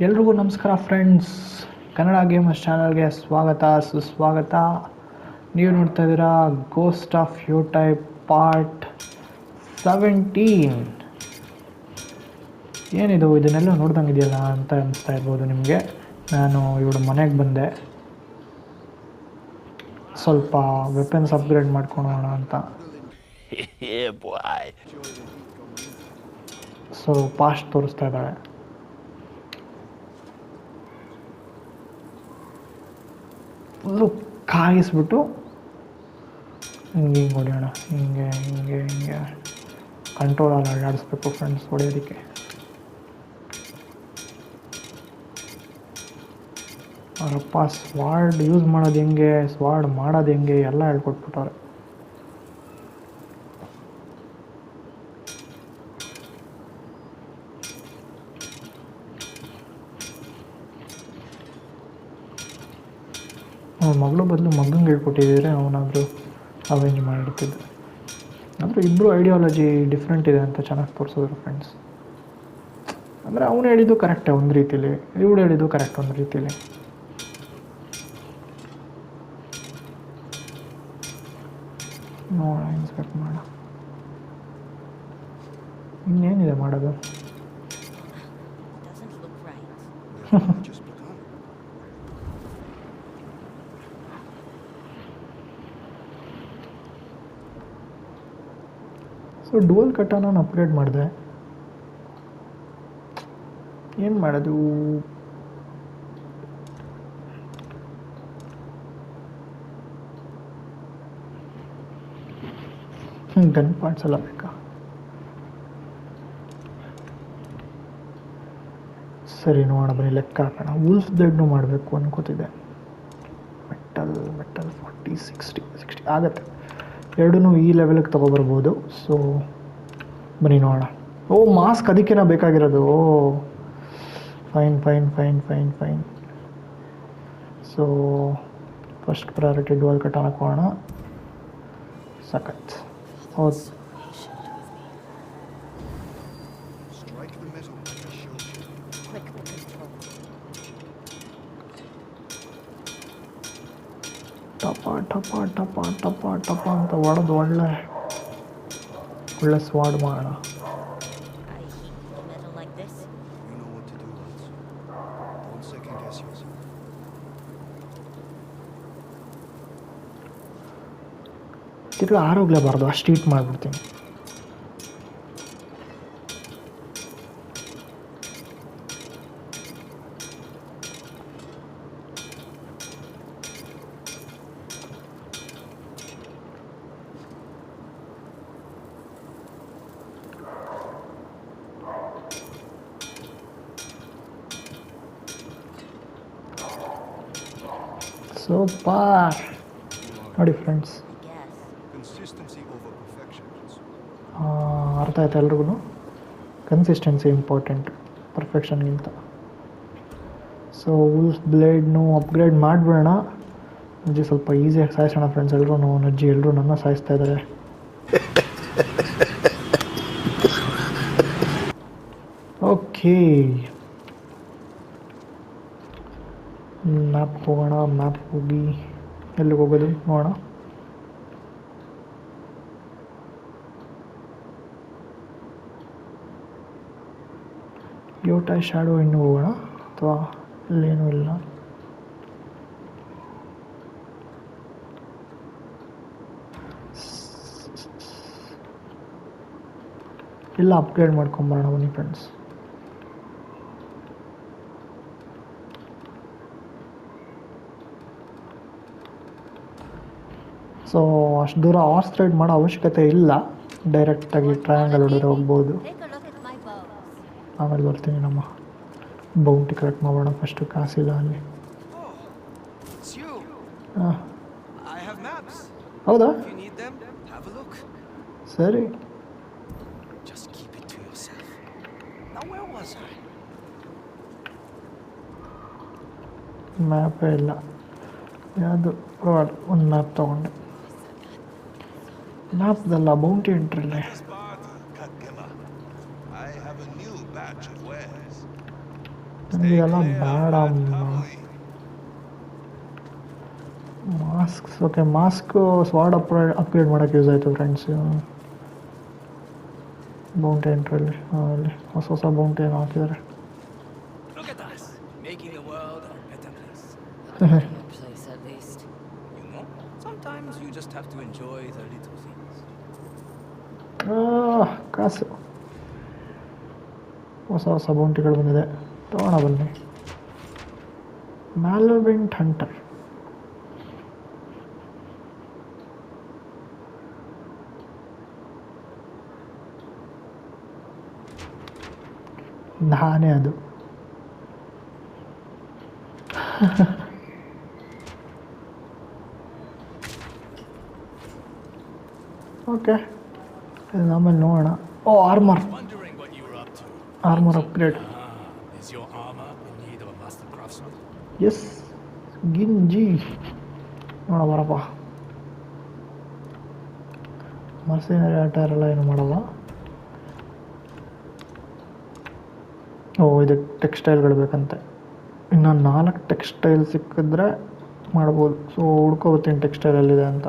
ಎಲ್ರಿಗೂ ನಮಸ್ಕಾರ friends Kannada gamers ಚಾನಲ್ಗೆ ಸ್ವಾಗತ ಸುಸ್ವಾಗತ. ನೀವು ನೋಡ್ತಾ ಇದ್ದೀರಾ ghost of Yotei part seventeen ಏನಿದು? ಇದನ್ನೆಲ್ಲ ನೋಡ್ದಂಗೆ ಇದೆಯಲ್ಲ ಅಂತ ಅನಿಸ್ತಾ ಇರ್ಬೋದು ನಿಮಗೆ. ನಾನು ಇವಳು ಮನೆಗೆ ಬಂದೆ. ಸ್ವಲ್ಪ ವೆಪನ್ಸ್ ಅಪ್ಗ್ರೇಡ್ ಮಾಡ್ಕೊಳೋಣ ಅಂತ. ಸೊ ಪಾಸ್ಟ್ ತೋರಿಸ್ತಾ ಇದ್ದಾಳೆ. ಫುಲ್ಲು ಕಾಯಿಸ್ಬಿಟ್ಟು ಹಿಂಗೆ ಹಿಂಗೆ ಹೊಡೆಯೋಣ, ಹಿಂಗೆ ಹಿಂಗೆ ಹಿಂಗೆ. ಕಂಟ್ರೋಲಲ್ಲಿ ಅಲ್ಲಾಡಿಸ್ಬೇಕು ಫ್ರೆಂಡ್ಸ್ ಹೊಡೆಯೋದಕ್ಕೆ. ಅವರಪ್ಪ ಸ್ವಾರ್ಡ್ ಯೂಸ್ ಮಾಡೋದು ಹೆಂಗೆ ಸ್ವಾರ್ಡ್ ಮಾಡೋದು ಹೆಂಗೆ ಎಲ್ಲ ಹೇಳ್ಕೊಟ್ಬಿಟ್ಟವ್ರೆ. ಮಗಳು ಬದಲು ಮಗಂಗೆ ಹೇಳ್ಕೊಟ್ಟಿದ್ದರೆ ಅವನಾದರೂ ಅವೇಂಜ್ ಮಾಡಿರ್ತಿದ್ದ. ಅಂದರೆ ಇಬ್ಬರು ಐಡಿಯಾಲಜಿ ಡಿಫ್ರೆಂಟ್ ಇದೆ ಅಂತ ಚೆನ್ನಾಗಿ ತೋರಿಸಿದ್ರು ಫ್ರೆಂಡ್ಸ್ ಅಂದರೆ ಅವನು ಹೇಳಿದ್ದು ಕರೆಕ್ಟೇ ಒಂದು ರೀತಿಲಿ, ಇವಳು ಹೇಳಿದ್ದು ಕರೆಕ್ಟ್ ಒಂದು ರೀತಿಲಿ. ನೋಡ ಇನ್ಸ್ಪೆಕ್ಟ್ ಮಾಡ ಇನ್ನೇನಿದೆ ಮಾಡೋದು? ಸೊ ಡುವಲ್ ಕಟ್ಟ ನಾನು ಅಪ್ಗ್ರೇಡ್ ಮಾಡಿದೆ. ಏನು ಮಾಡೋದು? ಗನ್ ಪಾರ್ಟ್ಸ್ ಎಲ್ಲ ಬೇಕಾ? ಸರಿ, ನೋಡೋಣ, ಬನ್ನಿ, ಲೆಕ್ಕ ಹಾಕೋಣ. ವುಲ್ಫ್ ಬ್ಲೇಡ್ನು ಮಾಡಬೇಕು ಅನ್ಕೋತಿದ್ದೆ. Metal metal forty sixty sixty ಆಗುತ್ತೆ. ಎರಡೂ ಈ ಲೆವೆಲ್ಗೆ ತೊಗೊಬರ್ಬೋದು. ಸೊ ಬನ್ನಿ ನೋಡೋಣ. ಓ ಮಾಸ್ಕ್ ಅದಕ್ಕೇನ ಬೇಕಾಗಿರೋದು. ಓ fine fine fine fine fine so first priority dual cut ಹಾಕೋಣ. ಸಖತ್. ಹೌದು Strike the metal like I showed you. Click the control. ಟಪ ಟಪ ಟಪ ಟಪ ಟಪ ಅಂತ ಹೊಡೆದು ಒಳ್ಳೆ ಒಳ್ಳೆ ಸ್ವಾಡ್ ಮಾಡೋಣ I hate metal like this. You know what to do, lads. Don't second guess yourself. ತಿರ್ಗಿ ಆರೋಗ್ಲೇಬಾರ್ದು ಅಷ್ಟು ಹೀಟ್ ಮಾಡಿಬಿಡ್ತೀನಿ ಸೂಪರ್. ನೋಡಿ ಫ್ರೆಂಡ್ಸ್. ಅರ್ಥ ಆಯ್ತು ಎಲ್ರಿಗೂ ಕನ್ಸಿಸ್ಟೆನ್ಸಿ ಇಂಪಾರ್ಟೆಂಟ್ ಪರ್ಫೆಕ್ಷನ್ಗಿಂತ ಸೊ ಉಲ್ಸ್ ಬ್ಲೇಡ್ನು ಅಪ್ಗ್ರೇಡ್ ಮಾಡಿಬಿಡೋಣ. ನಜ್ಜಿ ಸ್ವಲ್ಪ ಈಸಿಯಾಗಿ ಸಾಯಿಸೋಣ ಫ್ರೆಂಡ್ಸ್ ಎಲ್ಲರೂ ನಜ್ಜಿ ಅಜ್ಜಿ ಎಲ್ಲರೂ ನನ್ನ ಸಾಯಿಸ್ತಾ ಇದ್ದಾರೆ ಓಕೆ ಹೋಗೋಣ ಮ್ಯಾಪ್ ಹೋಗಿ, ಎಲ್ಲಿಗೆ ಹೋಗೋದು ನೋಡೋಣ. ಯೋಟ ಶ್ಯಾಡೋ ಇನ್ನು ಹೋಗೋಣ ಅಥವಾ ಇಲ್ಲೇನೂ ಇಲ್ಲ. ಇಲ್ಲ ಅಪ್ಗ್ರೇಡ್ ಮಾಡ್ಕೊಂಬರೋಣ ಬನ್ನಿ ಫ್ರೆಂಡ್ಸ್ ಸೊ ಅಷ್ಟು ದೂರ ಹಾರ್ಸ್ ರೈಡ್ ಮಾಡೋ ಅವಶ್ಯಕತೆ ಇಲ್ಲ. ಡೈರೆಕ್ಟಾಗಿ ಟ್ರಯಾಂಗಲ್ ಹೊಡೆದ್ರೆ ಹೋಗ್ಬೋದು. ಆಮೇಲೆ ಬರ್ತೀನಿ ನಮ್ಮ ಬೌಂಟಿ ಕಲೆಕ್ಟ್ ಮಾಡೋಣ ಫಸ್ಟು ಕಾಸಿಲ್ಲ ಅಲ್ಲಿ. ಹೌದಾ? ಸರಿ? ಮ್ಯಾಪೇ ಇಲ್ಲ ಯಾವುದು? ಒಂದು ಮ್ಯಾಪ್ ತೊಗೊಂಡೆ ಮ್ಯಾಪ್ದಲ್ಲ ಬೌಂಟಿ ಎಂಟ್ರಿಲ್ಲೇ Sparta, Kakema. I have a new batch of wares. ನನಗೆ ಬೌಂಟಿ ಎಂಟ್ರಲ್ಲೇ ಎಲ್ಲ ಬೇಡ masks okay mask sword upgrade upgrade ಮಾಡೋಕ್ಕೆ ಯೂಸ್ ಆಯಿತು ಫ್ರೆಂಡ್ಸ್ ಬೌಂಟಿ ಎಂಟ್ರಲ್ಲಿ ಅಲ್ಲಿ ಹೊಸ ಹೊಸ ಬೌಂಟಿ ಏನು ಹಾಕಿದ್ದಾರೆ ಹೊಸ ಹೊಸ ಬೌಂಟಿಗಳು ಬಂದಿದೆ. ತಗೋಣ ಬನ್ನಿ. ಮ್ಯಾಲೋವಿಂಟ್ ಹಂಟರ್. ನಾನೇ ಅದು. ಓಕೆ ಆಮೇಲೆ ನೋಡೋಣ. ಓ armour armour upgrade Ah, is your armor in need of a master craftsman? Yes ಗಿಂಜಿ ನೋಡ ಬರಪ್ಪ ಮರ್ಸಿನರಿ ಅಟೈರ್ ಎಲ್ಲ ಏನು ಮಾಡಲ್ಲ. ಓ ಇದಕ್ಕೆ ಟೆಕ್ಸ್ಟೈಲ್ಗಳು ಬೇಕಂತೆ. ಇನ್ನು ನಾಲ್ಕು ಟೆಕ್ಸ್ಟೈಲ್ ಸಿಕ್ಕಿದ್ರೆ ಮಾಡ್ಬೋದು. ಸೊ ಹುಡ್ಕೋಬತ್ತೀನಿ ಟೆಕ್ಸ್ಟೈಲ್ ಎಲ್ಲಿದೆ ಅಂತ.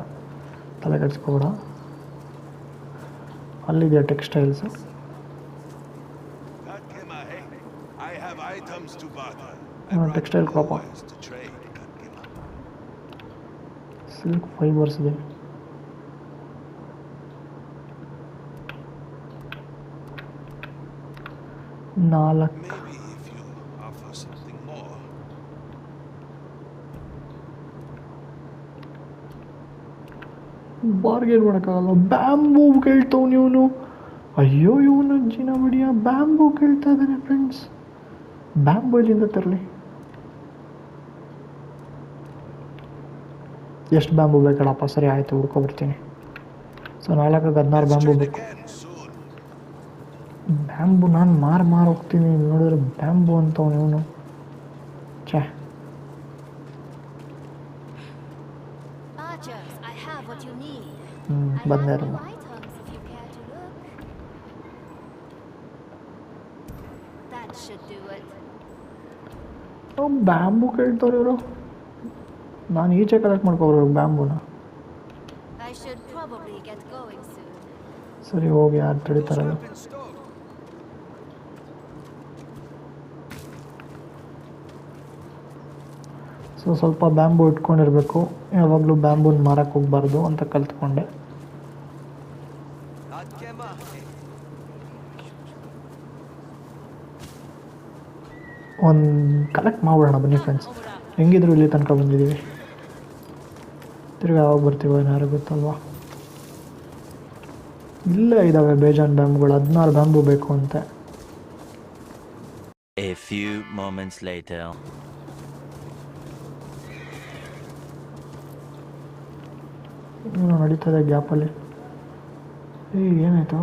ತಲೆ ಕೆಡಿಸ್ಕೊಬೇಡ. ಅಲ್ಲಿದೆಯಾ textiles God give a hey. I have items to barter. Ah, textile crop. Always to trade. God give a. Silk fibres ಇದೆ ನಾಲ್ಕು Maybe if you offer something more. Bargain ಮಾಡೋಕ್ಕಾಗಲ್ಲ bamboo ಕೇಳ್ತಾವ್ ಇವನು ಅಯ್ಯೋ ಇವನು ಅಜ್ಜಿನ ಬಿಡಿಯ ಬ್ಯಾಂಬೂ ಕೇಳ್ತಾ ಇದ್ದಾನೆ ಫ್ರೆಂಡ್ಸ್ ಬ್ಯಾಂಬೂ ಎಲ್ಲಿಂದ ತರಲಿ ಎಷ್ಟು ಬ್ಯಾಂಬೂ ಬೇಕಡಪ್ಪ ಸರಿ ಆಯಿತು ಹುಡ್ಕೊಬರ್ತೀನಿ ಸೊ ನಾಲ್ಕು ಹದಿನಾರು ಬ್ಯಾಂಬೂ Trade ಬೇಕು again soon. ಬ್ಯಾಂಬು ನಾನು ಮಾರು ಮಾರು ಹೋಗ್ತೀನಿ ನೋಡಿದ್ರೆ ಬ್ಯಾಂಬು ಅಂತವನು ಇವನು ಛೇ Archers, I have what you need. ಹ್ಞೂ I ಬಂದೇ have ಇರಲ್ಲ new items if you care to look. That should do it. Bamboo ಕೇಳ್ತಾರೆ ಇವರು ನಾನು ಈಚೆ ಕಲೆಕ್ಟ್ ಮಾಡ್ಕೊಬರ್ಬೇಕು ಬ್ಯಾಂಬೂನ. ಸರಿ ಹೋಗಿ ಯಾರು ತಡಿತಾರಲ್ಲ. ಸೊ ಸ್ವಲ್ಪ ಬ್ಯಾಂಬೂ ಇಟ್ಕೊಂಡಿರಬೇಕು. ಯಾವಾಗಲೂ ಬ್ಯಾಂಬೂನ ಮಾರಕ್ಕೆ ಹೋಗ್ಬಾರ್ದು ಅಂತ ಕಲ್ತ್ಕೊಂಡೆ. ಒಂದು ಕಲೆಕ್ಟ್ ಮಾಡ್ಬಿಡೋಣ ಬನ್ನಿ ಫ್ರೆಂಡ್ಸ್ ಹೆಂಗಿದ್ರು ಇಲ್ಲಿ ತನಕ ಬಂದಿದ್ದೀವಿ ತಿರ್ಗಿ ಯಾವಾಗ ಬರ್ತೀವೋ ಏನೋ ಯಾರಿಗ್ ಗೊತ್ತಲ್ವಾ? ಇಲ್ಲೇ ಇದ್ದಾವೆ ಬೇಜಾನ್ ಬ್ಯಾಂಬುಗಳು ಹದಿನಾರು ಬ್ಯಾಂಬು ಬೇಕು ಅಂತೆ. A few moments later. ಏನೋ ನಡೀತದೆ ಗ್ಯಾಪಲ್ಲಿ. ಏ ಏನಾಯ್ತು?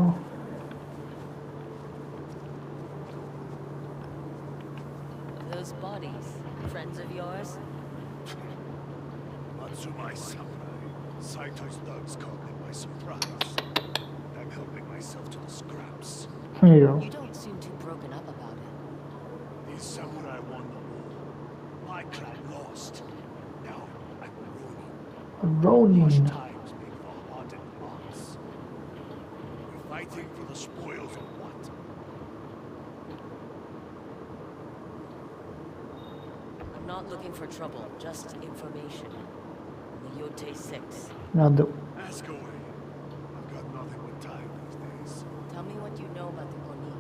Now the Ask away. I've got nothing but time these days. Tell me what you know about the Oni.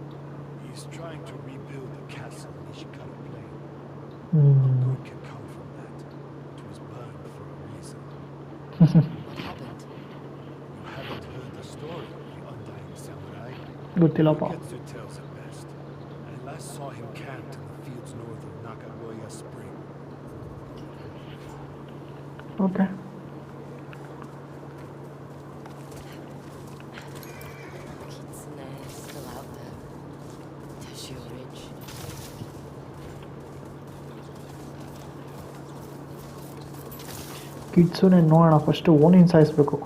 He's trying to rebuild the castle in Nishikara Plain. Mm. No good can come from that. It was burned for a reason. what happened? You haven't heard the story of the undying samurai. Good to Ketsu tells ಕಿಡ್ಸನ್ನೇ ನೋಡೋಣ. First ಓನಿನ ಸಾಯಿಸ್ಬೇಕು.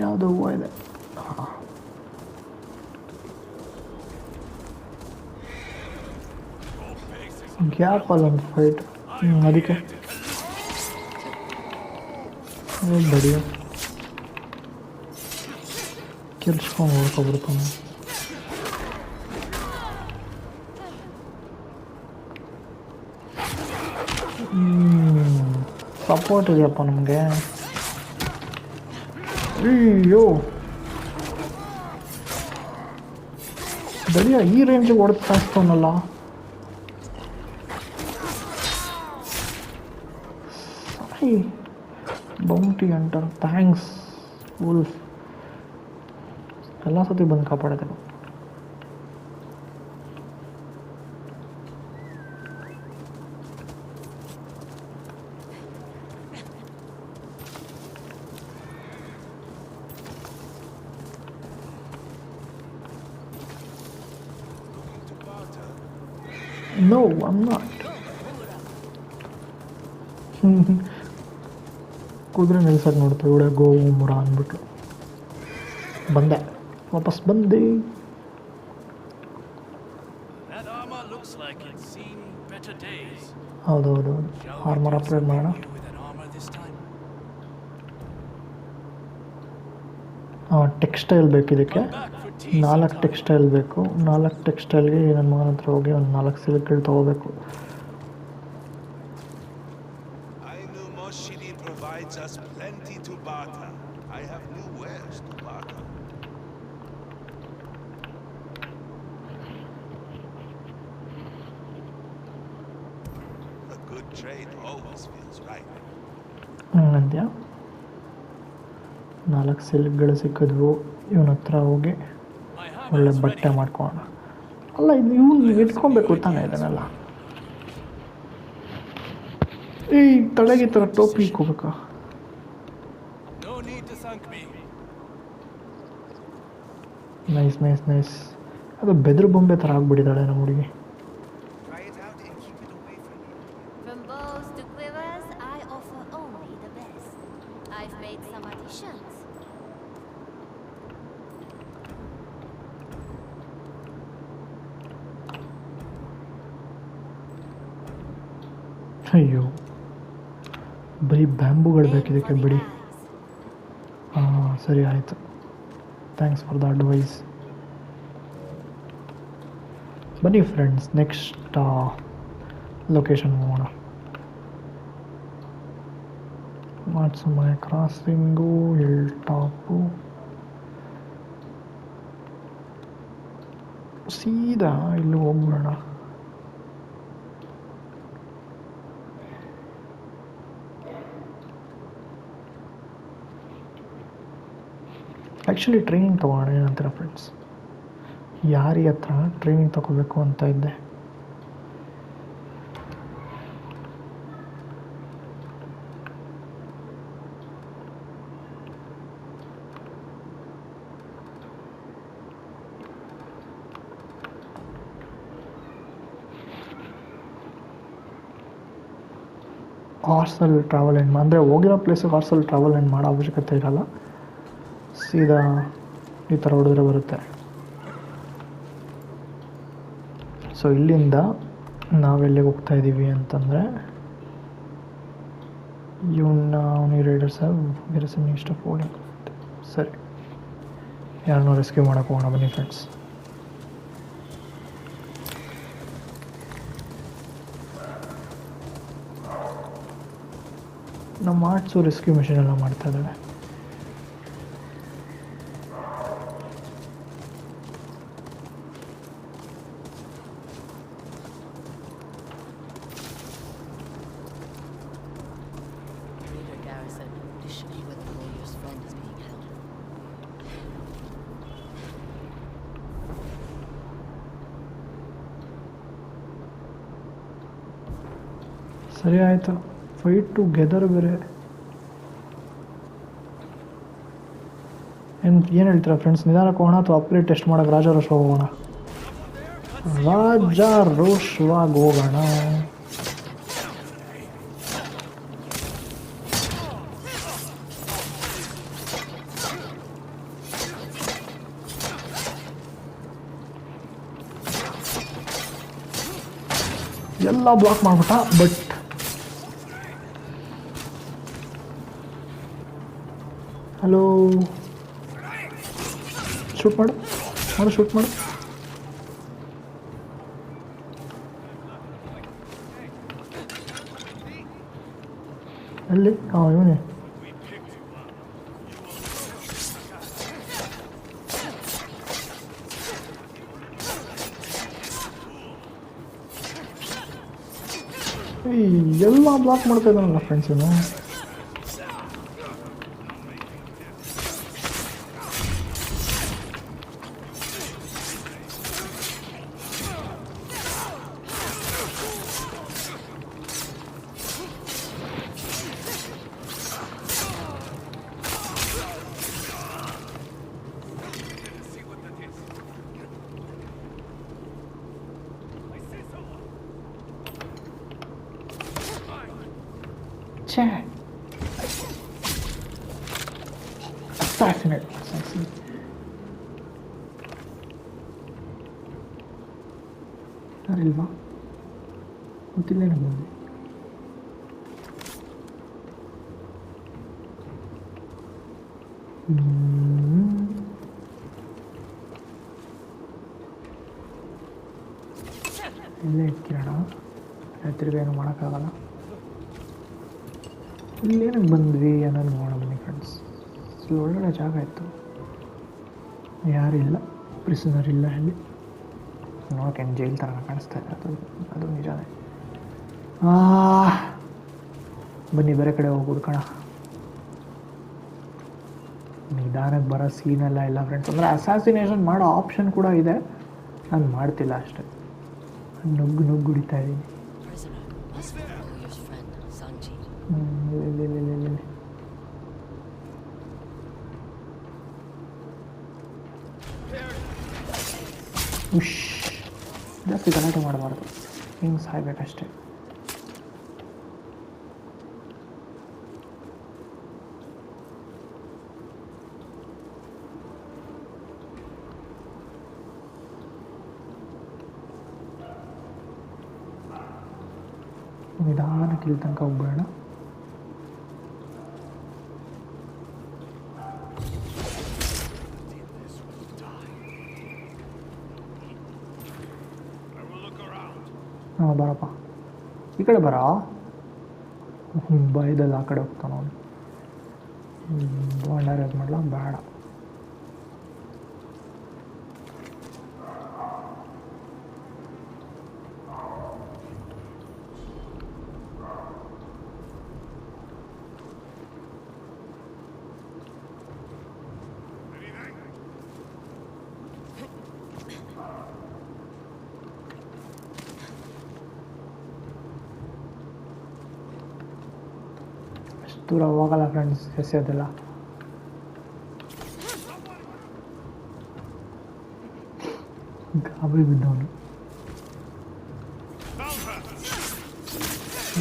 ಯಾವುದೋ ಹೂವು ಇದೆ. ಗ್ಯಾಪಲ್ಲಿ ಒಂದು fight ಅದಕ್ಕೆ ಬಡಿಯ ಕೆಲ್ಸ್ಕೊಂಡು ನೋಡ್ಕೊಬಿಡ್ತಾನೆ ಸಪೋರ್ಟ್ ಇದೆಯಪ್ಪ ನಮಗೆ ಅಯ್ಯೋ ದಡಿಯ ಈ ರೇಂಜಿಗೆ ಹೊಡೆದು bounty bounty hunter thanks wolf अल्लाह से तो बंद का पड़ा करो ಕುದುರೆ ನಿಲ್ಸಕ್ಕೆ ನೋಡ್ತಾ ಇವಳೆ ಗೋವು ಮುರ ಅಂದ್ಬಿಟ್ಟು. ಬಂದೆ. ವಾಪಸ್ ಬಂದೆ. ಹೌದೌದು. ಆರ್ಮರ್ ಅಪ್ಗ್ರೇಡ್ ಮಾಡೋಣ? ಟೆಕ್ಸ್ಟೈಲ್ ಬೇಕು ಇದಕ್ಕೆ. ನಾಲ್ಕು ಟೆಕ್ಸ್ಟೈಲ್ ಬೇಕು. ನಾಲ್ಕು ಟೆಕ್ಸ್ಟೈಲ್ಗೆ ನನ್ನ ಮಗನ ಹತ್ರ ಹೋಗಿ ಒಂದು ನಾಲ್ಕು ಸಿಲ್ಕ್ಗಳು ತೊಗೋಬೇಕು. ಸಿಲ್ಕ್ಗಳು ಸಿಕ್ಕಿದ್ವು, ಇವನ ಹತ್ರ ಹೋಗಿ ಒಳ್ಳೆ ಬಟ್ಟೆ. ಮಾಡ್ಕೊಳ್ಳೋಣ ಅಲ್ಲ, ಇದು ಇವನು ಇಟ್ಕೊಬೇಕು ತಾನೇ ಇದನ್ನೆಲ್ಲ ಈ ತಲೆಗೆ ಈ ಥರ ಟೋಪಿ me. ನೈಸ್ ನೈಸ್ ನೈಸ್ ಅದು ಬೆದರು ಬೊಂಬೆ ಥರ ಆಗ್ಬಿಟ್ಟಿದ್ದಾಳೆ ನಮ್ಮ ಹುಡುಗಿ ಬ್ಯಾಂಬುಗಳು ಬೇಕು Aim ಇದಕ್ಕೆ for the ಬಿಡಿ eyes. ಹಾಂ ಸರಿ, ಆಯಿತು. ಥ್ಯಾಂಕ್ಸ್ ಫಾರ್ ದ ಅಡ್ವೈಸ್ ಬನ್ನಿ ಫ್ರೆಂಡ್ಸ್ ನೆಕ್ಸ್ಟ್ ಲೊಕೇಶನ್ ಹೋಗೋಣ ಮಾಟ್ಸುಮಯ ಕ್ರಾಸಿಂಗು ಹಿಲ್ ಟಾಪು ಸೀದಾ ಇಲ್ಲಿ ಹೋಗ್ಬಿಡೋಣ. ಆ್ಯಕ್ಚುಲಿ ಟ್ರೈನಿಂಗ್ ತೊಗೊಳ್ಳೋಣ ಏನಂತೀರ ಫ್ರೆಂಡ್ಸ್ ಯಾರಿ ಹತ್ರ ಟ್ರೈನಿಂಗ್ ತಗೋಬೇಕು ಅಂತ ಇದ್ದೆ ಹಾರ್ಸಲ್ಲಿ ಟ್ರಾವೆಲ್ ಏನು ಅಂದರೆ ಹೋಗಿರೋ ಪ್ಲೇಸಿಗೆ ಹಾರ್ಸಲ್ಲಿ ಟ್ರಾವೆಲ್ ಏನು ಮಾಡೋ ಅವಶ್ಯಕತೆ ಇರಲ್ಲ. ಸೀದಾ ಈ ಥರ ಹೊಡೆದ್ರೆ ಬರುತ್ತೆ. ಸೊ ಇಲ್ಲಿಂದ ನಾವೆಲ್ಲಿಗೆ ಹೋಗ್ತಾ ಇದ್ದೀವಿ ಅಂತಂದರೆ ಇವನ್ನ ಅವನಿ ರೈಡರ್ಸ್ ಗಿರಸನ್ ಇಷ್ಟ ಫೋಲಿಂಗ್ ಸರಿ. ಯಾರನ್ನೂ ರೆಸ್ಕ್ಯೂ ಮಾಡೋಕೆ ಹೋಗೋಣ, ಬನ್ನಿ ಫ್ರೆಂಡ್ಸ್ ನಮ್ಮ ಆರ್ಟ್ಸು ರೆಸ್ಕ್ಯೂ ಮಿಷನ್ ಎಲ್ಲ ಮಾಡ್ತಾ ಸರಿ ಆಯಿತು. ಫೈಟ್ ಟು ಗೆದರ್ ಬೇರೆ. ಏನು ಏನು ಹೇಳ್ತೀರಾ ಫ್ರೆಂಡ್ಸ್ ನಿಧಾನಕ್ಕೆ ಹೋಗೋಣ ಅಥವಾ ಅಪ್ಗ್ರೇಡ್ ಟೆಸ್ಟ್ ಮಾಡೋಕೆ ರಾಜ ರೋಷವಾಗಿ ಹೋಗೋಣ? ರಾಜ ರೋಷವಾಗಿ ಹೋಗೋಣ. ಎಲ್ಲ ಬ್ಲಾಕ್ ಮಾಡ್ಬಿಟ್ಟ ಬಟ್ ಹಲೋ. ಶೂಟ್ ಮಾಡು. ಮಾಡು ಶೂಟ್ ಮಾಡು. ಎಲ್ಲಿ? ಹಾಂ ಇವನೇ. ಎಲ್ಲ ಬ್ಲಾಕ್ ಮಾಡ್ತಾ ಇದ್ದಾನಲ್ಲ ಫ್ರೆಂಡ್ಸ್ ಇವನು. ಇಲ್ಲೇ ಇಟ್ಕಿರೋಣ ತಿರ್ಗಿ ಏನು ಮಾಡೋಕ್ಕಾಗಲ್ಲ. ಇಲ್ಲೇನಕ್ಕೆ ಬಂದ್ವಿ ಅನ್ನೋದು ನೋಡೋಣ ಬನ್ನಿ ಫ್ರೆಂಡ್ಸ್ ಇಲ್ಲಿ ಒಳ್ಳೊಳ್ಳೆ ಜಾಗ ಇತ್ತು. ಯಾರಿಲ್ಲ ಪ್ರಿಸನರ್ ಇಲ್ಲ ಇಲ್ಲಿ ನೋಡೋಕೆ ಜೈಲ್ ಥರ ಕಾಣಿಸ್ತಾ ಇದೆ ಅದು ಅದು ನಿಜಾನೇ. ಆ, ಬನ್ನಿ ಬೇರೆ ಕಡೆ ಹೋಗಿ ಹುಡ್ಕೋಣ ನಿಧಾನಕ್ಕೆ ಬರೋ ಸೀನೆಲ್ಲ ಇಲ್ಲ ಫ್ರೆಂಡ್ಸ್ ಅಂದರೆ ಅಸಾಸಿನೇಷನ್ ಮಾಡೋ ಆಪ್ಷನ್ ಕೂಡ ಇದೆ. ನಾನು ಮಾಡ್ತಿಲ್ಲ ಅಷ್ಟೇ. ನುಗ್ಗು ನುಗ್ಗು ಹೊಡಿತಾ ಇದ್ದೀನಿ. ಉಶ್ ಜಾಸ್ತಿ ಗಲಾಟೆ ಮಾಡಬಾರ್ದು. ಹಿಂಗೆ ಸಾಯ್ಬೇಕಷ್ಟೇ. ನಿಧಾನಕ್ಕೆ ಇಲ್ಲಿ ತನಕ ಹೋಗ್ಬೇಡ. ಹಾಂ, ಬರಪ್ಪ. ಈ ಕಡೆ ಬರ? ಭಯದಲ್ಲಿ ಆ ಕಡೆ ಹೋಗ್ತಾನ ಅವನು. ಬಂಡಾರ ಮಾಡಲ ಬೇಡ ಅಷ್ಟು ದೂರ ಹೋಗಲ್ಲ ಫ್ರೆಂಡ್ಸ್ ಎಸೆಯೋದಿಲ್ಲ ಗಾಬರಿ ಬಿದ್ದವನು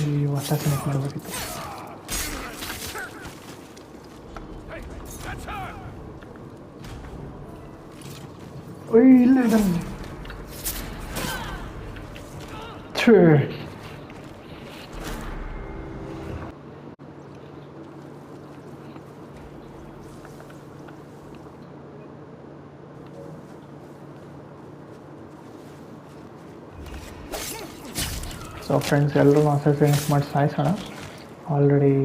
ಈ ಹೊಸ ಕನೆಕ್ಟ್ ಮಾಡಬೇಕಿತ್ತು ಒಯ್ ಇಲ್ಲ ಇದ್ದಾನೆ ಸೊ ಫ್ರೆಂಡ್ಸ್ ಎಲ್ಲರೂ ಅಸೆಸೆನ್ಸ್ ಮಾಡಿ ಸಾಯಿಸೋಣ. ಆಲ್ರೆಡಿ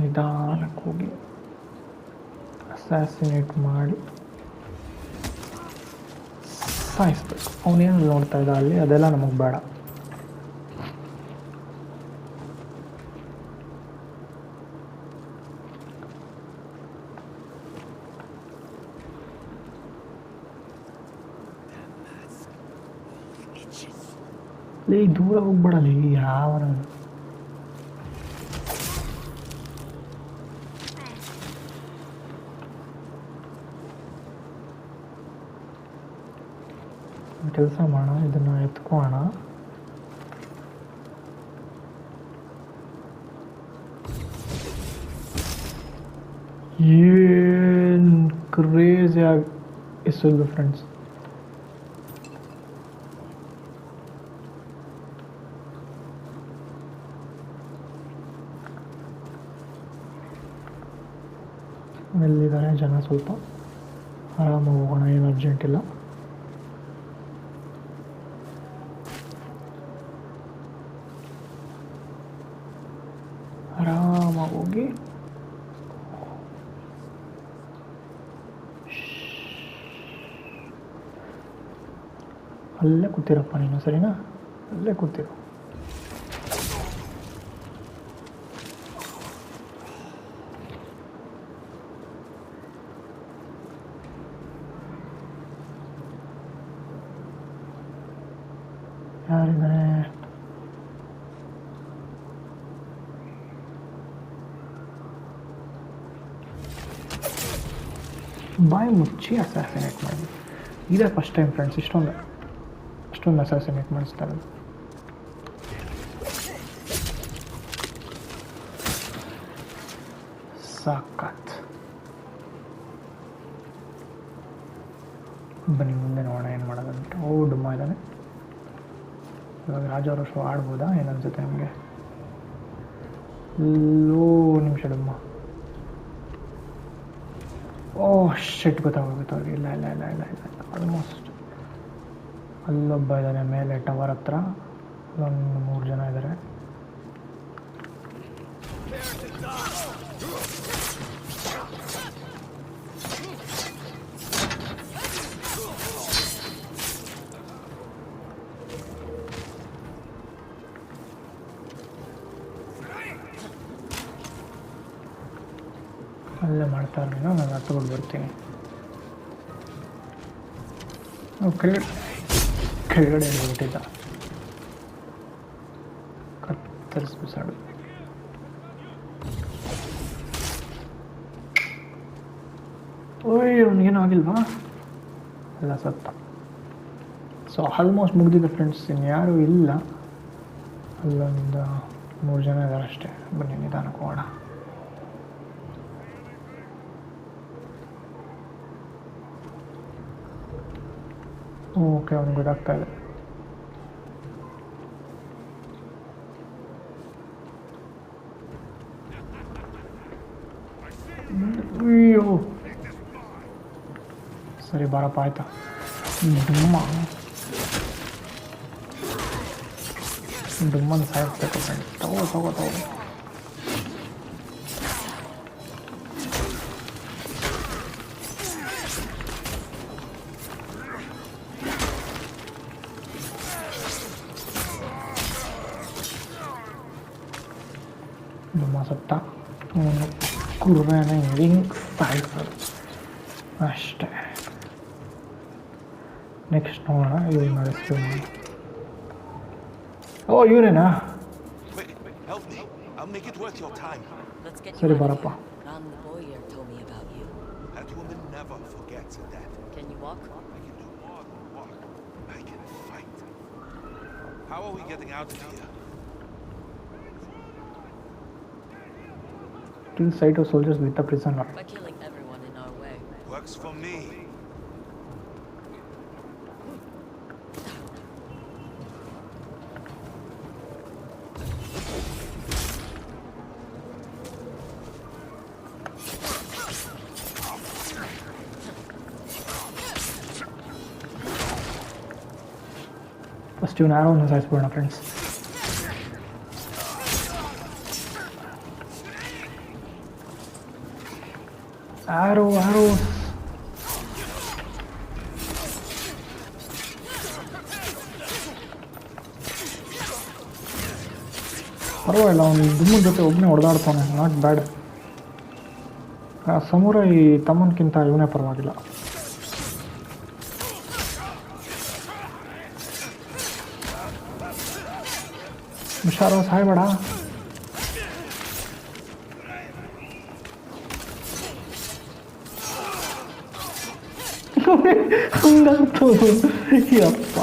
ನಿಧಾನಕ್ಕೆ ಹೋಗಿ ಅಸಾಸಿನೇಟ್ ಮಾಡಿ ಸಾಯಿಸ್ಬೇಕು. ಅವನೇನು ನೋಡ್ತಾ ಇದ್ದ ಅಲ್ಲಿ ಅದೆಲ್ಲ ನಮಗೆ ಬೇಡ. ಲೇ ದೂರ ಹೋಗ್ಬೇಡಲಿ ಯಾವನ ಕೆಲಸ ಮಾಡೋಣ ಇದನ್ನು ಎತ್ಕೋಣ ಏನು ಕ್ರೇಜಿ ಆಗಿ ಎಷ್ಟೊಂದು ಫ್ರೆಂಡ್ಸ್ ಎಲ್ಲಿದ್ದಾರೆ ಜನ ಸ್ವಲ್ಪ. ಆರಾಮಾಗಿ ಹೋಗೋಣ, ಏನು ಅರ್ಜೆಂಟ್ ಇಲ್ಲ. ಆರಾಮಾಗಿ ಹೋಗಿ. ಅಲ್ಲೇ ಕೂತಿರಪ್ಪ ನೀನು, ಸರಿನಾ? ಅಲ್ಲೇ ಕೂತಿರು. ಬಾಯಿ ಮುಚ್ಚಿ ಅಸಾಸಿನೇಟ್ ಮಾಡಿ. ಇದೇ ಫಸ್ಟ್ ಟೈಮ್ ಫ್ರೆಂಡ್ಸ್ ಇಷ್ಟೊಂದು, ಅಷ್ಟೊಂದು ಅಸಾಸಿನೇಟ್ ಮಾಡಿಸ್ತಾ ಇರೋದು ಸಾಕತ್. ಬನ್ನಿ, ಮುಂದೆ ನೋಡೋಣ ಏನು ಮಾಡೋದಂತ ಓ, ಡುಮ್ಮ ಇದ್ದಾನೆ ಇವಾಗ ರಾಜವ್ರ ಶೋ ಆಡ್ಬೋದಾ? ಏನನ್ಸುತ್ತೆ ನಿಮಗೆ? ಓ ಶೆಟ್ ಗೊತ್ತಾಗೋಗುತ್ತೆ ಅವ್ರಿಗೆ ಇಲ್ಲ ಇಲ್ಲ ಇಲ್ಲ ಇಲ್ಲ ಇಲ್ಲ. ಆಲ್ಮೋಸ್ಟ್ ಅಲ್ಲೊಬ್ಬ ಇದ್ದಾನೆ ಮೇಲೆ ಟವರ್ ಹತ್ರ. ಒಂದು ಮೂರು ಜನ ಇದ್ದಾರೆ ಅಲ್ಲೇ ಮಾಡ್ತಾ ಇರಲಿಲ್ಲ ಹತ್ಕೊಂಡು ಬರ್ತೀನಿ. ಕೆಳಗಡೆ ಬಿಸಾಡು ಓಯ್ ಅವನಿಗೇನು ಆಗಿಲ್ವಾ? ಎಲ್ಲ ಸತ್ತ. ಸೊ ಆಲ್ಮೋಸ್ಟ್ ಮುಗಿದಿದೆ ಫ್ರೆಂಡ್ಸ್ ಇನ್ಯಾರು ಇಲ್ಲ. ಅಲ್ಲೊಂದು ಮೂರು ಜನ ಇದ್ದಾರೆ ಅಷ್ಟೇ ಬನ್ನಿ, ನಿಧಾನಕ್ಕೆ ಹೋಗೋಣ. ಓಕೆ ಅವ್ನಿಗೆ ಗೊತ್ತಾಗ್ತಾ ಇದೆ ಅಯ್ಯೋ ಸರಿ ಬಾರಪ್ಪ ಆಯ್ತಾ ಡುಮ್ಮ ಡುಮ್ಮನ್ ಸಾಯಿಸ್ಬೇಕು ಫ್ರೆಂಡ್ಸ್ ತಗೋ ತಗೋ ತಗೋ ಡುಮ್ಮ शकता kurwa na link cipher ಅಷ್ಟೇ ನೆಕ್ಸ್ಟ್ ನೋಡೋಣ ಇವ್ರು ನಡೆಸ್ತೀವಿ ಓ ಇವನೇನಾ ಸರಿ ಬರಪ್ಪ How are we getting out of here? kill sight of soldiers with the prisoner. By killing everyone in our way. Works for me. On his friends. ಯಾರು ಯಾರು ಪರವಾಗಿಲ್ಲ, ಅವನು ದುಮ್ಮನ ಜೊತೆ ಒಬ್ಬನೇ ಹೊಡೆದಾಡ್ತಾನೆ. ನಾಟ್ ಬ್ಯಾಡ್ ಈ ತಮ್ಮನಕ್ಕಿಂತ ಇವನೇ ಪರವಾಗಿಲ್ಲ. ಹುಷಾರು, ಸಾಯ್ಬೇಡ. ಹಂಗಂತು ಯಪ್ಪ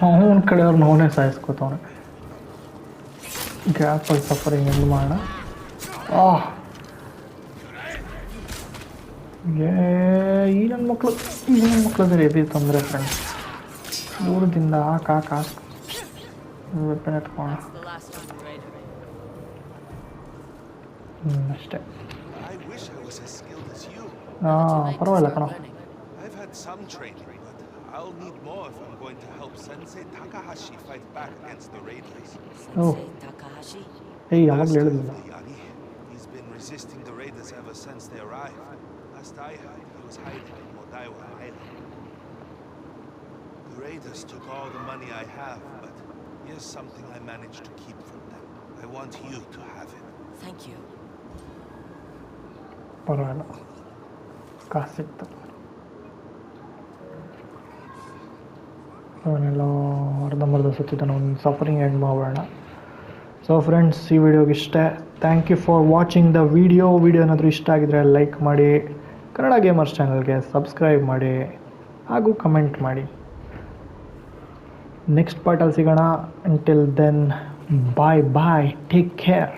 ಅವನ ಕಡೆಯವ್ರನ್ನ ಅವನೇ ಸಾಯಿಸ್ಕೋತವನೆ ಗ್ಯಾಪಲ್ಲಿ ಸಫರಿಂಗ್ ಎಂಡ್ ಮಾಡೋಣ ಆಹ್ ಏ ಈ ನನ್ನ ಮಕ್ಕಳು ಈ ನನ್ನ ಮಕ್ಕಳದ್ದು ಎಬಿ ತೊಂದರೆ ಫ್ರೆಂಡ್ಸ್ ದೂರದಿಂದ ಹಾಕ್ ಹಾಕ್ ಹಾಕ್ weapon ಎತ್ಕೋಣ That's the last of the raider. ಹ್ಞೂ ಅಷ್ಟೇ I wish I was as skilled as you. ಹಾಂ ಪರವಾಗಿಲ್ಲ ಕಣೋ Learning. I've had some training, but I'll need more if I'm going to help Sensei Takahashi fight back against the raiders. Oh. Sensei Takahashi? ಏಯ್ Last ಯಾವಾಗಲೂ I ಹೇಳಿದ್ಲಿಲ್ಲ heard, Yari, he's been resisting the raiders ever since they arrived. Last I heard, he was hiding in Modaiwa Island. The raiders took all the money I have, but here's something I managed to keep from them. I want you to have it. Thank you. ಕಾಸು ಸಿಕ್ತು ಅವನೆಲ್ಲ ಅರ್ಧಂಬರ್ಧ ಸುತ್ತಿದ್ದಾನೆ ಒಂದು suffering end ಮಾಡೋಣ so friends ಈ ವಿಡಿಯೋಗೆ ಇಷ್ಟೇ. Thank you for watching the video video ಏನಾದರೂ ಇಷ್ಟ ಆಗಿದ್ರೆ ಲೈಕ್ ಮಾಡಿ. ಕನ್ನಡ ಗೇಮರ್ಸ್ ಚಾನಲ್ಗೆ ಸಬ್ಸ್ಕ್ರೈಬ್ ಮಾಡಿ. ಹಾಗೂ ಕಮೆಂಟ್ ಮಾಡಿ. ನೆಕ್ಸ್ಟ್ ಪಾರ್ಟಲ್ಲಿ ಸಿಗೋಣ. Until then bye bye take care